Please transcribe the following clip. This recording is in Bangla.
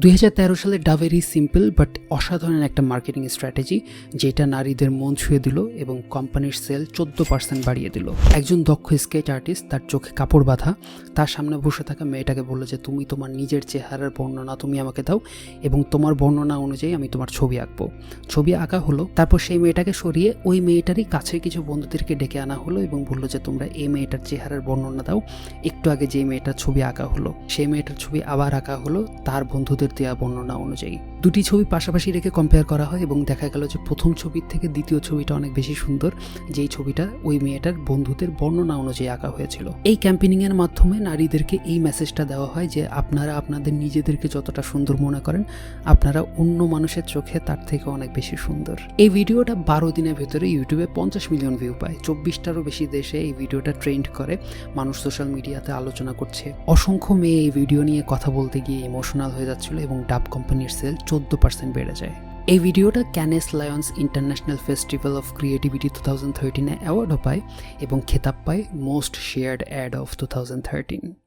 দুই হাজার তেরো সালে ডাভেরি সিম্পল বাট অসাধারণ একটা মার্কেটিং স্ট্র্যাটেজি যেটা নারীদের মন ছুঁয়ে দিল এবং কোম্পানির সেল চোদ্দ পার্সেন্ট বাড়িয়ে দিল। একজন দক্ষ স্কেচ আর্টিস্ট তার চোখে কাপড় বাঁধা, তার সামনে বসে থাকা মেয়েটাকে বলল যে, তুমি তোমার নিজের চেহারার বর্ণনা তুমি আমাকে দাও এবং তোমার বর্ণনা অনুযায়ী আমি তোমার ছবি আঁকবো। ছবি আঁকা হলো, তারপর সেই মেয়েটাকে সরিয়ে ওই মেয়েটারই কাছে কিছু বন্ধুদেরকে ডেকে আনা হলো এবং বলল যে, তোমরা এই মেয়েটার চেহারার বর্ণনা দাও, একটু আগে যে মেয়েটার ছবি আঁকা হলো, সেই মেয়েটার ছবি আবার আঁকা হলো, তার বন্ধুদের দেওয়া বর্ণনা অনুযায়ী। দুটি ছবি পাশাপাশি রেখে কম্পেয়ার করা হয় এবং দেখা গেল যে প্রথম ছবির থেকে দ্বিতীয় ছবিটা অনেক বেশি সুন্দর, যেই ছবিটা ওই মেয়েটার বন্ধুদের বর্ণনা অনুযায়ী আঁকা হয়েছিল। এই ক্যাম্পেনিং এর মাধ্যমে নারীদেরকে এই মেসেজটা দেওয়া হয় যে আপনারা আপনাদের নিজেদেরকে যতটা সুন্দর মনে করেন, আপনারা অন্য মানুষের চোখে তার থেকে অনেক বেশি সুন্দর। এই ভিডিওটা বারো দিনের ভেতরে ইউটিউবে পঞ্চাশ মিলিয়ন ভিউ পায়। চব্বিশটারও বেশি দেশে এই ভিডিওটা ট্রেন্ড করে। মানুষ সোশ্যাল মিডিয়াতে আলোচনা করছে। অসংখ্য মেয়ে এই ভিডিও নিয়ে কথা বলতে গিয়ে ইমোশনাল হয়ে যাচ্ছিল। এবং ডাব কোম্পানির সেল চোদ্দ পার্সেন্ট বেড়ে যায়। এই ভিডিওটা Cannes Lions International Festival of Creativity two thousand থার্টিনে অ্যাওয়ার্ডও পায় এবং খেতাব পায় most shared ad of two thousand thirteen